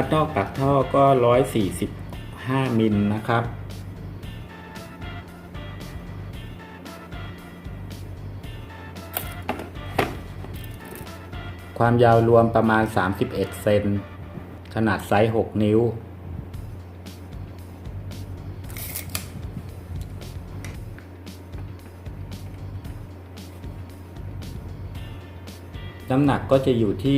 ัดนอกปากท่อก็ 145 มิลนะครับ ความยาวรวมประมาณ 31 เซน ขนาดไซส์ 6 นิ้ว น้ำหนักก็จะอยู่ที่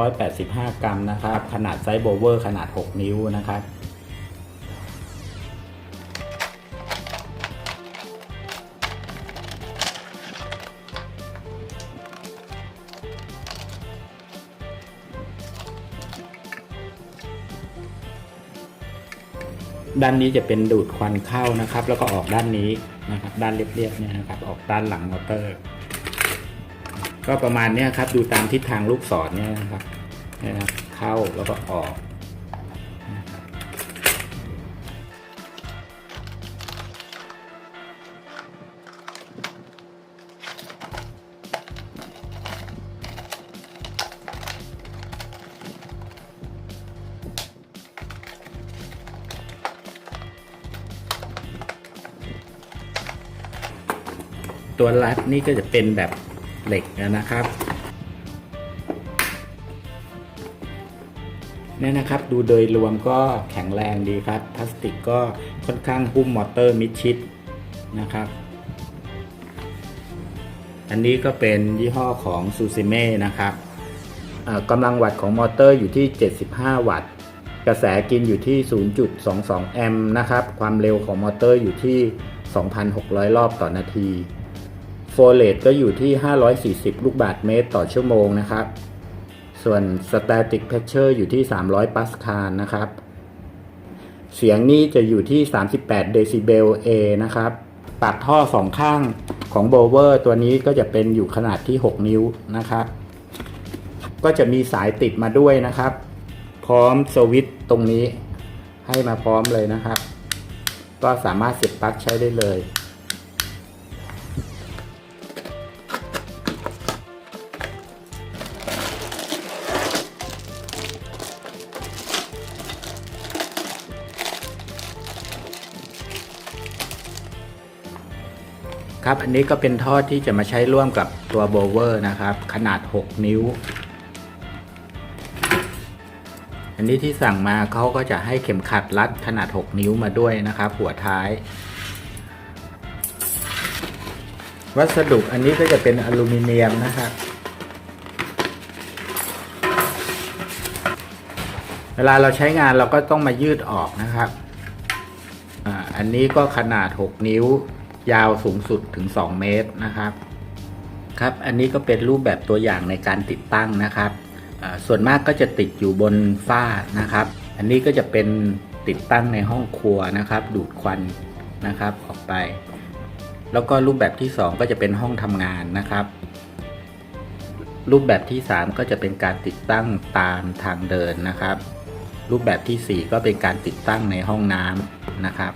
1,985 กรัมนะครับ ขนาดไซส์โบเวอร์ขนาด 6 นิ้วนะครับด้านนี้จะเป็นดูดควันเข้านะครับ แล้วก็ออกด้านนี้นะครับ ด้านเรียบๆเนี่ยนะครับ ออกด้านหลังมอเตอร์ ก็ประมาณเนี้ยครับ ดูตามทิศทางลูกศรเนี่ยนะครับนะครับ เข้าแล้วก็ออกตัวรัดนี่ก็จะเป็นแบบ เหล็กนะครับเนี่ยนะครับดูโดยรวมก็แข็งแรงดีครับพลาสติกก็ค่อนข้างหุ้มมอเตอร์มิดชิดนะครับ อันนี้ก็เป็นยี่ห้อของซูซิเม่นะครับกำลังวัตต์ของมอเตอร์อยู่ที่ 75 วัตต์ กระแสกินอยู่ที่ 0.22 แอมป์นะครับ ความเร็วของมอเตอร์อยู่ที่ 2,600 รอบต่อนาที โฟเลตก็อยู่ที่ 540 ลูกบาศก์เมตรต่อชั่วโมงนะครับ ส่วน Static Pressure อยู่ที่ 300ปัสคาลนะครับ เสียงนี้จะอยู่ที่ 38 เดซิเบล A นะครับ ปากท่อสองข้างของโบเวอร์ตัวนี้ก็จะเป็นอยู่ขนาดที่ 6 นิ้วนะครับ ก็จะมีสายติดมาด้วยนะครับ พร้อมสวิตช์ตรงนี้ให้มาพร้อมเลยนะครับ ก็สามารถเสียบปลั๊กใช้ได้เลย อันนี้ก็เป็นท่อที่จะมาใช้ร่วมกับตัวโบเวอร์นะครับ ขนาด 6 นิ้ว อันนี้ที่สั่งมาเขาก็จะให้เข็มขัดรัดขนาด 6 นิ้วมาด้วยนะครับ หัวท้าย วัสดุอันนี้ก็จะเป็นอลูมิเนียมนะครับเวลาเราใช้งานเราก็ต้องมายืดออกนะครับอ่าอันนี้ก็ขนาด 6 นิ้ว ยาวสูงสุดถึง 2 เมตรนะครับครับ อันนี้ก็เป็นรูปแบบตัวอย่างในการติดตั้งนะครับ ส่วนมากก็จะติดอยู่บนฝ้านะครับ อันนี้ก็จะเป็นติดตั้งในห้องครัวนะครับ ดูดควันนะครับออกไป แล้วก็รูปแบบที่ 2 ก็จะเป็นห้องทำงานนะครับ รูปแบบที่ 3 ก็จะเป็นการติดตั้งตามทางเดินนะครับ รูปแบบทีสี่4 ก็เป็นการติดตั้งในห้องน้ำนะครับ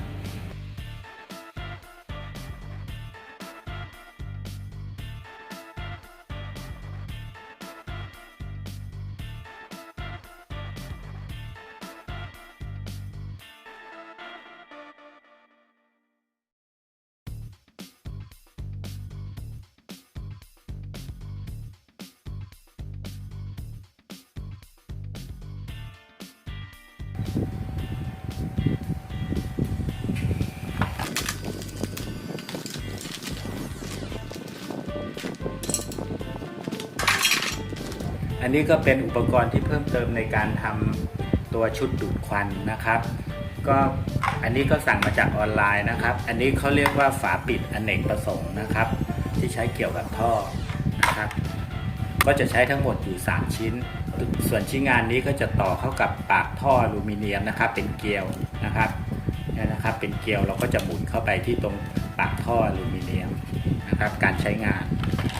นนี้ก็เป็นอุปกรณ์ที่เพิ่มเติมในการทำตัวชุดดูดควันนะครับ ก็อันนี้ก็สั่งมาจากออนไลน์นะครับ อันนี้เขาเรียกว่าฝาปิดอเนกประสงค์นะครับ ที่ใช้เกี่ยวกับท่อนะครับ ก็จะใช้ทั้งหมดอยู่ 3 ชิ้น ส่วนชิ้นงานนี้ก็จะต่อเข้ากับปากท่ออลูมิเนียมนะครับ เป็นเกลียวนะครับนี่นะครับ เป็นเกลียวเราก็จะหมุนเข้าไปที่ตรงปากท่ออลูมิเนียมนะครับ การใช้งาน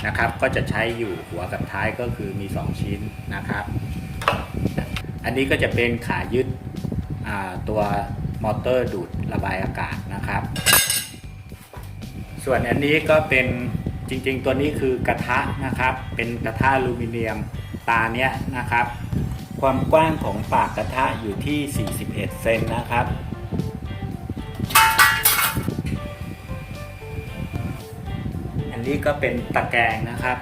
นะครับ ก็จะใช้อยู่หัวกับท้ายก็คือมี 2 ชิ้นนะครับ อันนี้ก็จะเป็นขายึดตัวมอเตอร์ดูดระบายอากาศนะครับ ส่วนอันนี้ก็เป็นจริงๆ ตัวนี้คือกระทะนะครับ เป็นกระทะอลูมิเนียมตาเนี้ยนะครับ ความกว้างของปากกระทะอยู่ที่ 41 เซนนะครับ นี้ก็เป็นตะแกรงนะครับ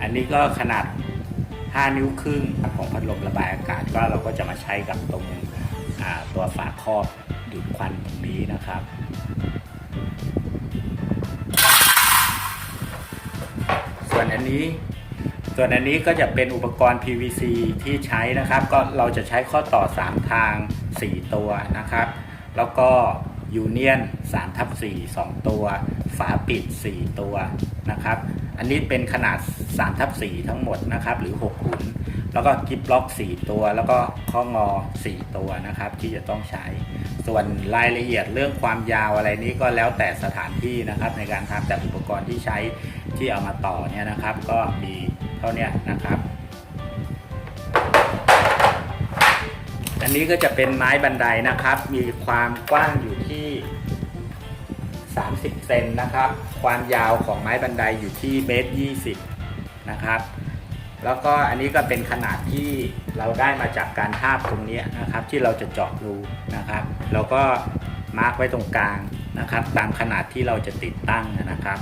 อันนี้ก็ขนาด 5 นิ้วครึ่งของพัดลมระบายอากาศก็เราก็จะมาใช้กับตรงตัวฝาครอบดูดควันตรงนี้นะครับส่วนอันนี้ส่วนอันนี้ก็จะเป็นอุปกรณ์ PVC ที่ใช้นะครับ ก็เราจะใช้ข้อต่อ 3 ทาง 4 ตัวนะครับ แล้วก็ยูเนียน3ทับ4 2 ตัว ฝาปิด 4 ตัวนะครับ อันนี้เป็นขนาด3ทับ4ทั้งหมดนะครับ หรือ6หุน แล้วก็กิฟล็อก 4 ตัว แล้วก็ข้องอ 4 ตัวนะครับ ที่จะต้องใช้ ส่วนรายละเอียดเรื่องความยาวอะไรนี้ก็แล้วแต่สถานที่นะครับ ในการทำแต่อุปกรณ์ที่ใช้ที่เอามาต่อเนี่ยนะครับ ก็มีเท่านี้นะครับอันนี้ก็จะเป็นไม้บันไดนะครับ มีความกว้างอยู่ที่ 30 ซนนะครับ ความยาวของไม้บันไดอยู่ที่เมตรยี่สิบนะครับ แล้วก็อันนี้ก็เป็นขนาดที่เราได้มาจากการทาบตรงนี้นะครับ ที่เราจะเจาะรูนะครับ เราก็มาร์กไว้ตรงกลางนะครับ ตามขนาดที่เราจะติดตั้งนะครับ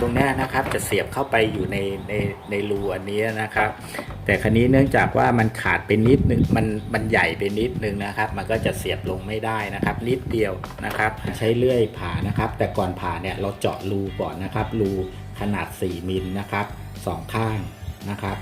ตรงนี้นะครับจะเสียบเข้าไปอยู่ในในในรูอันนี้นะครับ แต่ครั้นี้เนื่องจากว่ามันขาดไปนิดนึงมันมันใหญ่ไปนิดนึงนะครับ มันก็จะเสียบลงไม่ได้นะครับ นิดเดียวนะครับ ใช้เลื่อยผ่านะครับ แต่ก่อนผ่าเนี่ยเราเจาะรูก่อนนะครับ รูขนาด 4มิลนะครับสองข้างนะครับ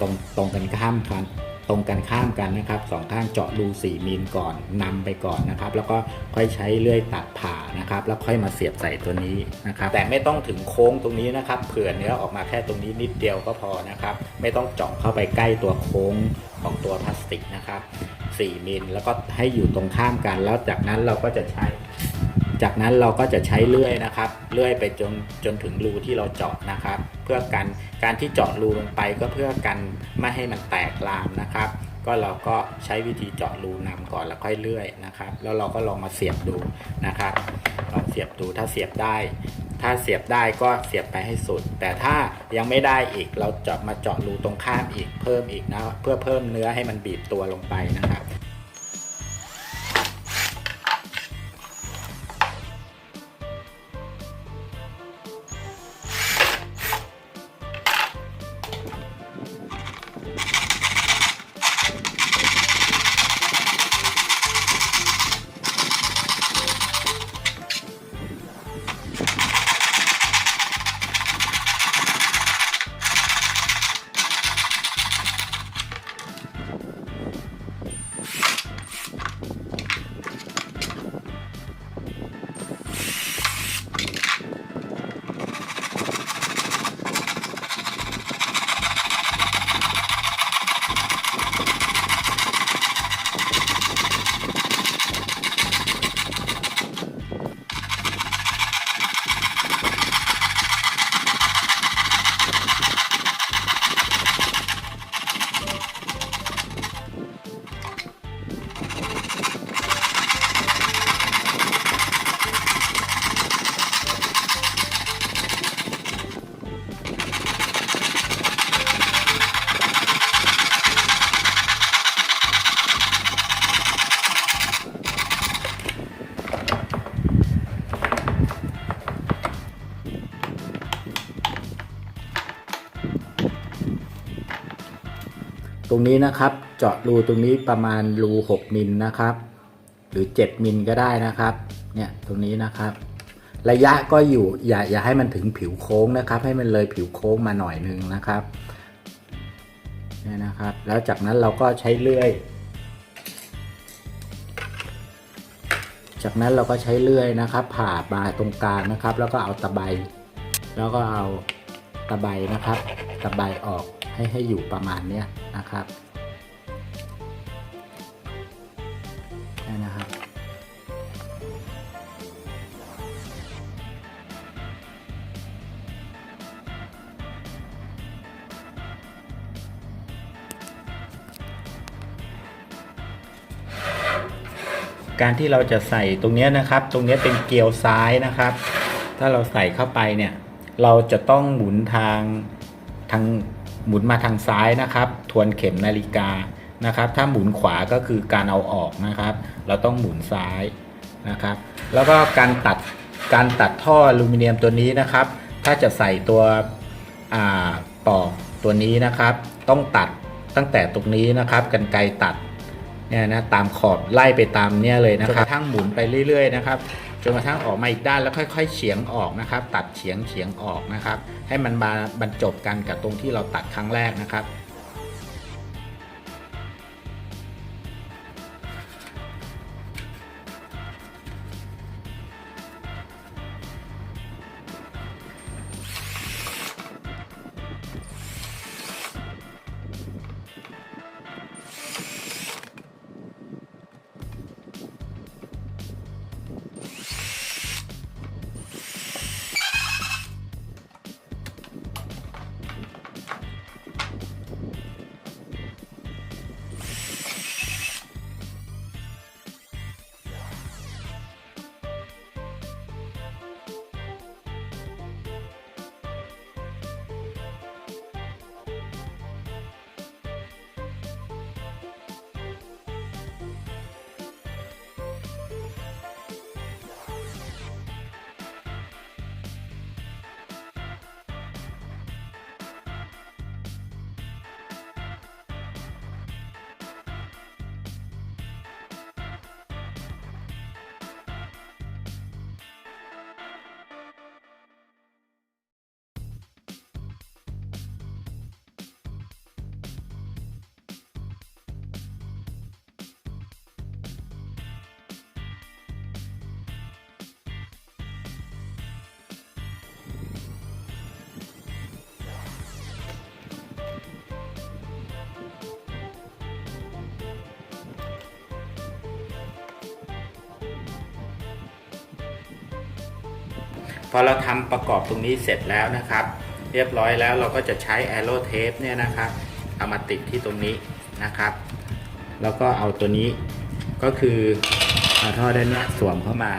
ตรงตรงกันข้ามกัน ตรงกันข้ามกันนะครับสองข้างเจาะรู4มิลก่อนนำไปก่อนนะครับ แล้วก็ค่อยใช้เลื่อยตัดผ่านะครับ แล้วค่อยมาเสียบใส่ตัวนี้นะครับ แต่ไม่ต้องถึงโค้งตรงนี้นะครับเผื่อเนื้อออกมาแค่ตรงนี้นิดเดียวก็พอนะครับ ไม่ต้องเจาะเข้าไปใกล้ตัวโค้งของตัวพลาสติกนะครับ4มิลแล้วก็ให้อยู่ตรงข้ามกันแล้วจากนั้นเราก็จะใช้ จากนั้นเราก็จะใช้เลื่อยนะครับเลื่อยไปจนจนถึงรูที่เราเจาะนะครับ เพื่อกันการที่เจาะรูลงไปก็เพื่อกันไม่ให้มันแตกลามนะครับ ก็เราก็ใช้วิธีเจาะรูนำก่อนแล้วค่อยเลื่อยนะครับ แล้วเราก็ลองมาเสียบดูนะครับลองเสียบดูถ้าเสียบได้ ถ้าเสียบได้ก็เสียบไปให้สุด แต่ถ้ายังไม่ได้อีกเราเจาะมาเจาะรูตรงข้ามอีกเพิ่มอีกนะเพื่อเพิ่มเนื้อให้มันบีบตัวลงไปนะครับ รงนี้นะครับ เจาะรูตรงนี้ประมาณรู6มิลนะครับ หรือ 7มิลก็ได้นะครับ เนี่ยตรงนี้นะครับ ระยะก็อยู่อย่าอย่าให้มันถึงผิวโค้งนะครับ ให้มันเลยผิวโค้งมาหน่อยนึงนะครับเนี่ยนะครับ แล้วจากนั้นเราก็ใช้เลื่อย จากนั้นเราก็ใช้เลื่อยนะครับ ผ่ามาตรงกลางนะครับ แล้วก็เอาตะไบแล้วก็เอาตะไบนะครับ ตะไบออก ให้ให้อยู่ประมาณเนี้ยนะครับนี่นะครับ การที่เราจะใส่ตรงนี้นะครับ ตรงนี้เป็นเกลียวซ้ายนะครับ ถ้าเราใส่เข้าไปเนี่ย เราจะต้องหมุนทางทาง หมุนมาทางซ้ายนะครับ ทวนเข็มนาฬิกานะครับ ถ้าหมุนขวาก็คือการเอาออกนะครับ เราต้องหมุนซ้ายนะครับ แล้วก็การตัดการตัดท่ออลูมิเนียมตัวนี้นะครับ ถ้าจะใส่ตัวปอกตัวนี้นะครับ ต้องตัดตั้งแต่ตรงนี้นะครับกันไกรตัดเนี่ยนะตามขอบไล่ไปตามเนี่ยเลยนะครับทั่งหมุนไปเรื่อย ๆ นะครับ จนกระทั่งออกมาอีกด้านแล้วค่อย ๆเฉียงออกนะครับ ตัดเฉียงเฉียงออกนะครับ ให้มันมาบรรจบกันกับตรงที่เราตัดครั้งแรกนะครับ พอเราทำประกอบตรงนี้เสร็จแล้วนะครับ เรียบร้อยแล้วเราก็จะใช้แอโรเทปเนี่ยนะครับเอามาติดที่ตรงนี้นะครับ แล้วก็เอาตัวนี้ก็คือเอาท่อด้านนี้สวมเข้ามา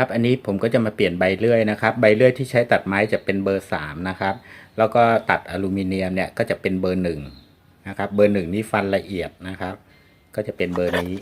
ครับอันนี้ผมก็จะมาเปลี่ยนใบเลื่อยนะครับ ใบเลื่อยที่ใช้ตัดไม้จะเป็นเบอร์3นะครับ แล้วก็ตัดอลูมิเนียมเนี่ยก็จะเป็นเบอร์1นะครับ เบอร์1นี่ฟันละเอียดนะครับ ก็จะเป็นเบอร์นี้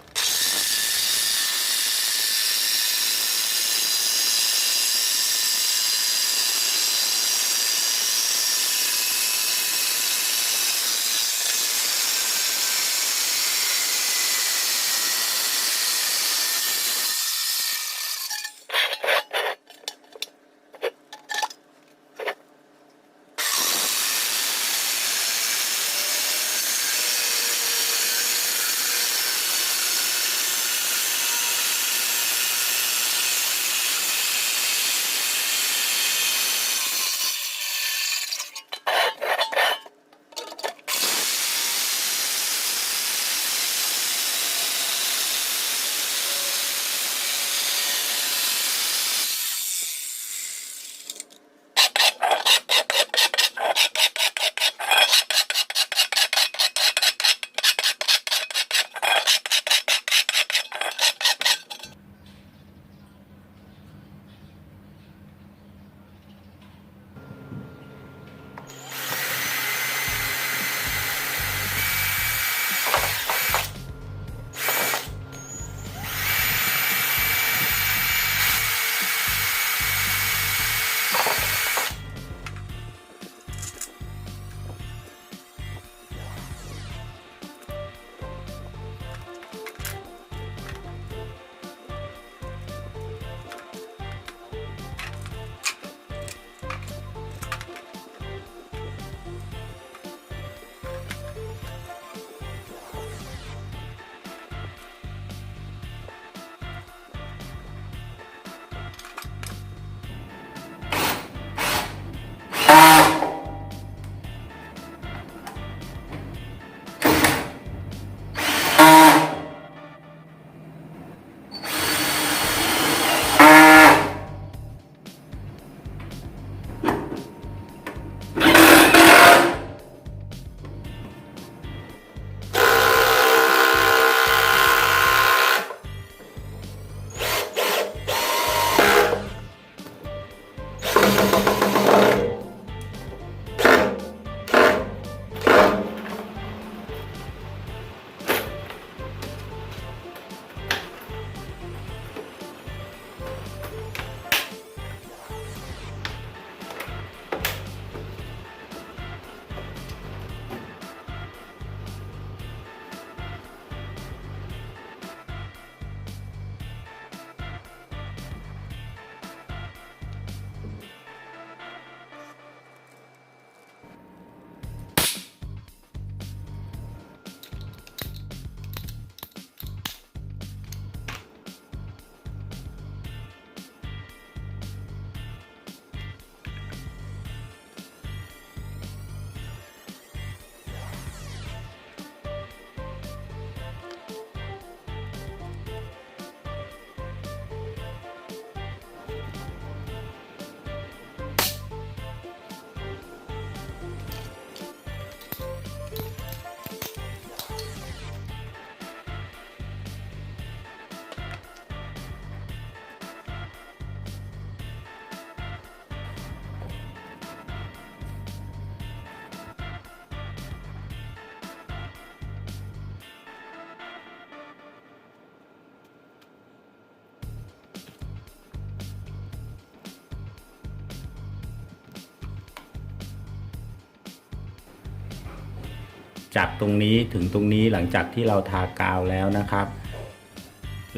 จากตรงนี้ถึงตรงนี้หลังจากที่เราทากาวแล้วนะครับ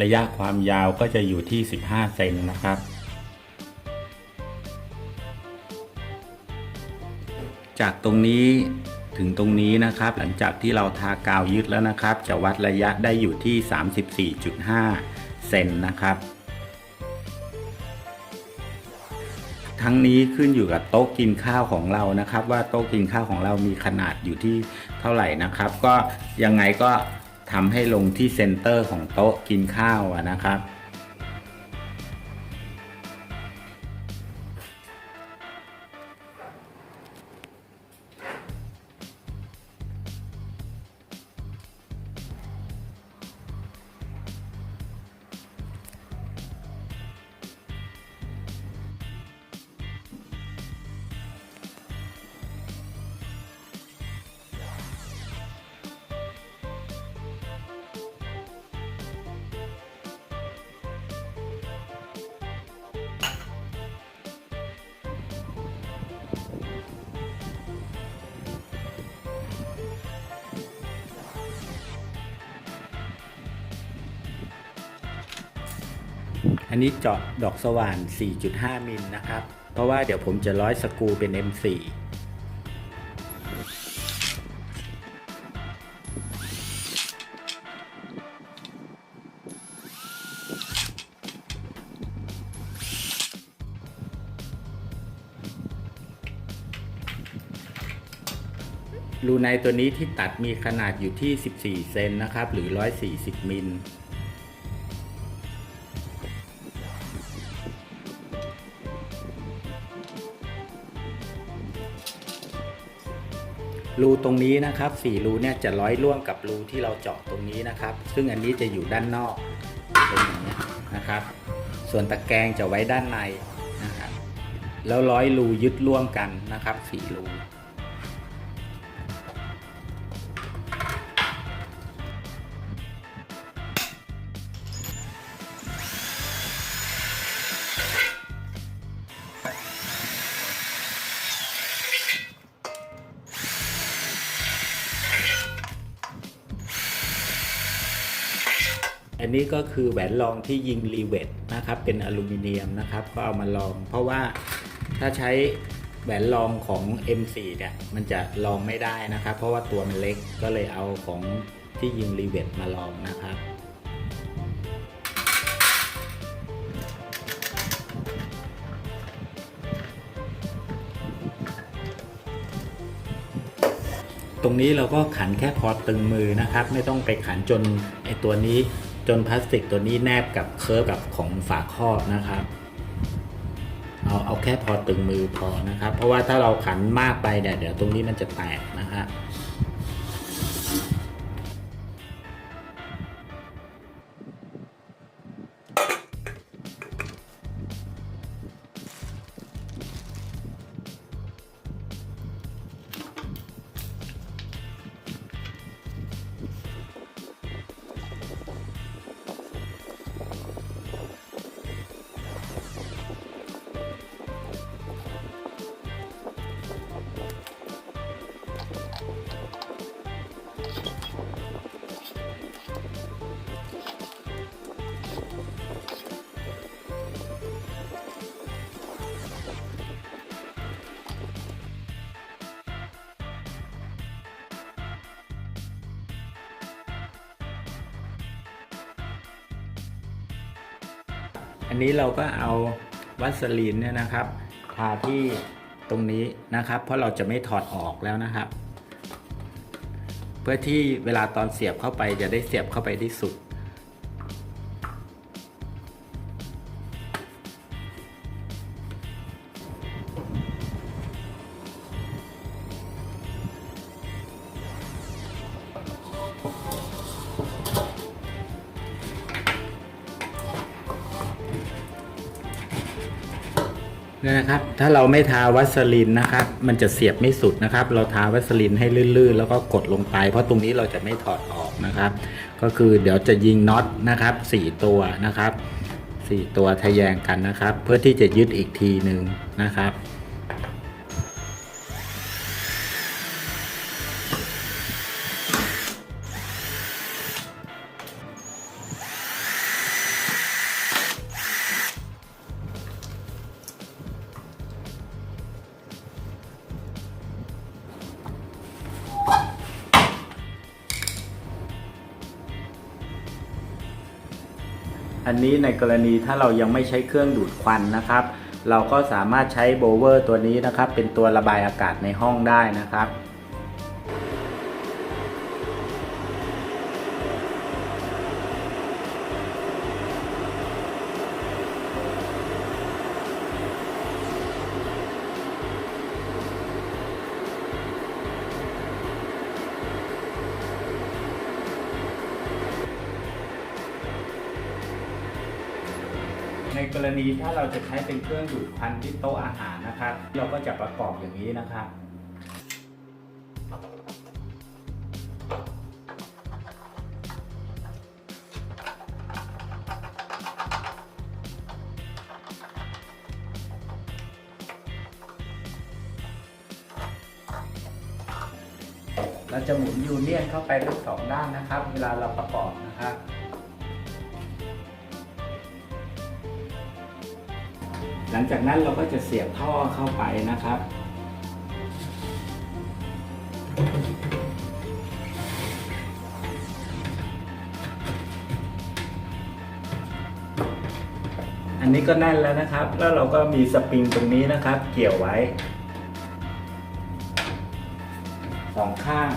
ระยะความยาวก็จะอยู่ที่ 15 เซนนะครับ จากตรงนี้ถึงตรงนี้นะครับ หลังจากที่เราทากาวยึดแล้วนะครับ จะวัดระยะได้อยู่ที่ 34.5 เซนนะครับ ทั้งนี้ขึ้นอยู่กับโต๊ะกินข้าวของเรานะครับ ว่าโต๊ะกินข้าวของเรามีขนาดอยู่ที่ เท่าไหร่นะครับ ก็ยังไงก็ทำให้ลงที่เซนเตอร์ของโต๊ะกินข้าวนะครับ อันนี้เจาะดอกสว่าน 4.5 มิลนะครับ เพราะว่าเดี๋ยวผมจะร้อยสกรูเป็น M4 รูในตัวนี้ที่ตัดมีขนาดอยู่ที่ 14 เซนนะครับ หรือ 140 มิล รูตรงนี้นะครับสี่รูเนี่ยจะร้อยร่วมกับรูที่เราเจาะตรงนี้นะครับ ซึ่งอันนี้จะอยู่ด้านนอกเป็นอย่างนี้นะครับ ส่วนตะแกรงจะไว้ด้านในนะครับแล้วร้อยรูยึดร่วมกันนะครับสี่รู นี้ก็คือแหวนรองที่ยิงรีเวทนะครับ เป็นอลูมิเนียมนะครับ ก็เอามาลอง เพราะว่าถ้าใช้แหวนรองของ M4 เนี่ยมันจะลองไม่ได้นะครับ เพราะว่าตัวมันเล็กก็เลยเอาของที่ยิงรีเวทมาลองนะครับตรงนี้เราก็ขันแค่พอตึงมือนะครับ ไม่ต้องไปขันจนไอตัวนี้ จนพลาสติกตัวนี้แนบกับเคิร์ฟกับของฝาครอบนะครับ เอาเอาแค่พอตึงมือพอนะครับ เพราะว่าถ้าเราขันมากไปเนี่ยเดี๋ยวตรงนี้มันจะแตกนะครั อันนี้เราก็เอาวัสลีนเนี่ยนะครับ ทาที่ตรงนี้นะครับ เพราะเราจะไม่ถอดออกแล้วนะครับ เพื่อที่เวลาตอนเสียบเข้าไปจะได้เสียบเข้าไปที่สุด ถ้าเราไม่ทาวัสลินนะครับ มันจะเสียบไม่สุดนะครับ เราทาวัสลินให้ลื่นๆ แล้วก็กดลงไป เพราะตรงนี้เราจะไม่ถอดออกนะครับ ก็คือเดี๋ยวจะยิงน็อตนะครับสี่ตัวนะครับสี่ตัวทะแยงกันนะครับ เพื่อที่จะยึดอีกทีหนึ่งนะครับ นี้ในกรณีถ้าเรายังไม่ใช้เครื่องดูดควันนะครับ เราก็สามารถใช้โบเวอร์ตัวนี้นะครับ เป็นตัวระบายอากาศในห้องได้นะครับ กรณีถ้าเราจะใช้เป็นเครื่องดูดควันที่โต๊ะอาหารนะครับ เราก็จะประกอบอย่างนี้นะครับเราจะหมุนยูเนียนเข้าไปทั้งสองด้านนะครับ เวลาเราประกอบ จากนั้นเราก็จะเสียบท่อเข้าไปนะครับ อันนี้ก็แน่นแล้วนะครับ แล้วเราก็มีสปริงตรงนี้นะครับ เกี่ยวไว้สองข้าง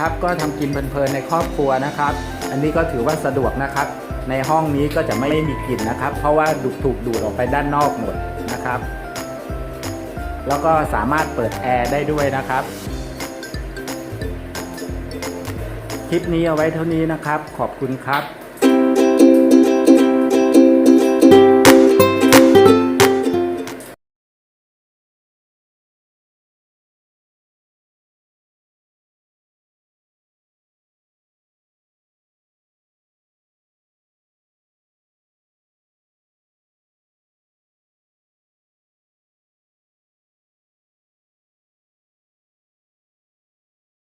ครับ ก็ทำกินเพลินๆในครอบครัวนะครับ อันนี้ก็ถือว่าสะดวกนะครับ ในห้องนี้ก็จะไม่มีกลิ่นนะครับ เพราะว่าดูดถูกดูดออกไปด้านนอกหมดนะครับ แล้วก็สามารถเปิดแอร์ได้ด้วยนะครับ คลิปนี้เอาไว้เท่านี้นะครับ ขอบคุณครับ